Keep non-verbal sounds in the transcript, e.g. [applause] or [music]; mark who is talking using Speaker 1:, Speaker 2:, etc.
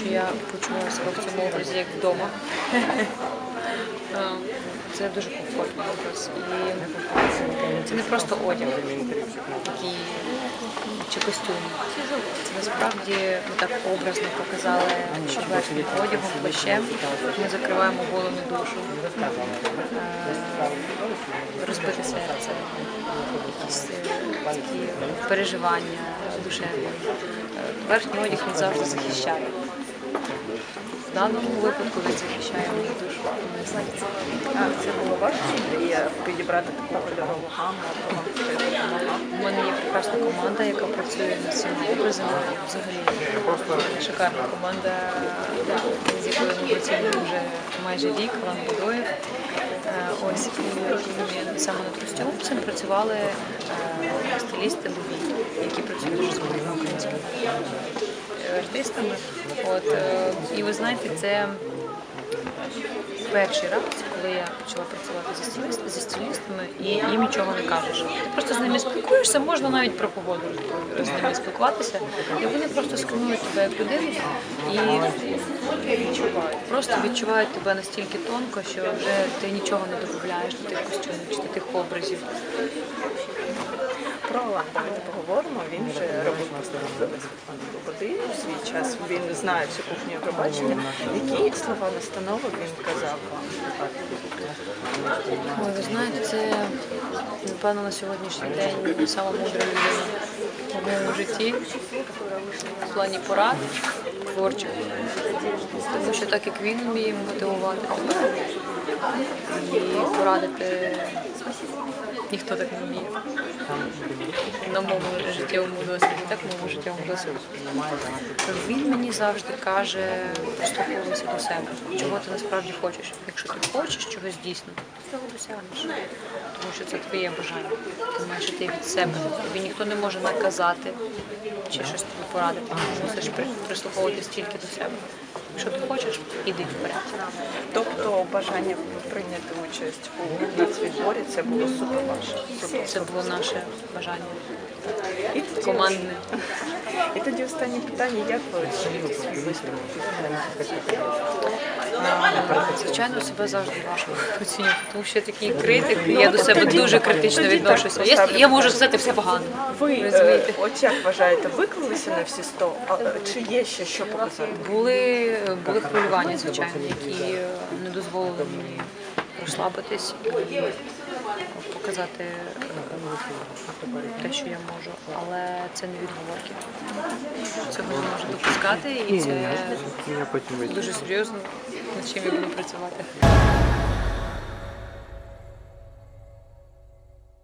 Speaker 1: Що я почуваю себе в цьому образі як вдома. [laughs] Е, Це дуже комфортний образ. І це не просто одяг, такий чи костюм. Це насправді ми так образно показали, що верхнім одягом, плащем ми закриваємо голову душу, Е, розбите серце, якісь е, такі переживання душевні. Верхній одяг він завжди захищає. В даному випадку він захищає мою душу. серце.
Speaker 2: А це було важко Андрія підібрати таку кольорову гамму, то вам хтось допомагав?
Speaker 1: У мене є прекрасна команда, яка працює над цими образами. Взагалі шикарна команда, з якою ми працюємо вже майже рік, Лан Будоєв. Е, Ось і саме над костюмцем працювали е, стилісти Лубі, які працюють дуже з багатьма українськими артистами. От, е, і ви знаєте, це перший раз, коли я почала працювати зі стилістами, зі стилістами, і їм нічого не кажеш. Ти просто з ними спілкуєшся, можна навіть про погоду з ними спілкуватися, і вони просто сканують тебе як людину і. Просто відчувають тебе настільки тонко, що вже ти нічого не додаєш до тих костюмів чи до тих образів.
Speaker 2: Про давайте поговоримо. Він вже робив води в свій час. Він знає всю кухню Євробачення. Які слова настанови він казав вам?
Speaker 1: Ви знаєте, це напевно на сьогоднішній день сама мудра людина в моєму житті в плані порад творчих. Тому що так як він вміє мотивувати і порадити, ніхто так не вміє. На моєму життєвому досвіді, так моєму життєвому досвіді. Він мені завжди каже, прислуховуйся до себе, чого ти насправді хочеш. Якщо ти хочеш чогось дійсно, ти цього досягнеш. Тому що це твоє бажання. Ти маєш йти від себе. Тобі ніхто не може наказати чи щось тобі порадити. Ти мусиш при- прислуховуватись тільки до себе. Якщо ти хочеш, іди вперед.
Speaker 2: Тобто бажання прийняти участь у нацвідборі це було супер ваше.
Speaker 1: Це було наше бажання
Speaker 2: І тоді,
Speaker 1: командне. [laughs]
Speaker 2: і тоді останнє питання, як ви
Speaker 1: Звичайно, себе завжди важко оцінювати, тому що я такий критик, і я до себе дуже критично відношуся. Я, я можу сказати все погано.
Speaker 2: Ви е,
Speaker 1: Розумієте?
Speaker 2: от як вважаєте, виклалися на всі 100? А, Чи є ще що показати?
Speaker 1: Були, були хвилювання, звичайно, які е, не дозволили мені розслабитись показати е, те, що я можу. Але це не відговорки. Цього не можу допускати, і це дуже серйозно, над чим я буду працювати.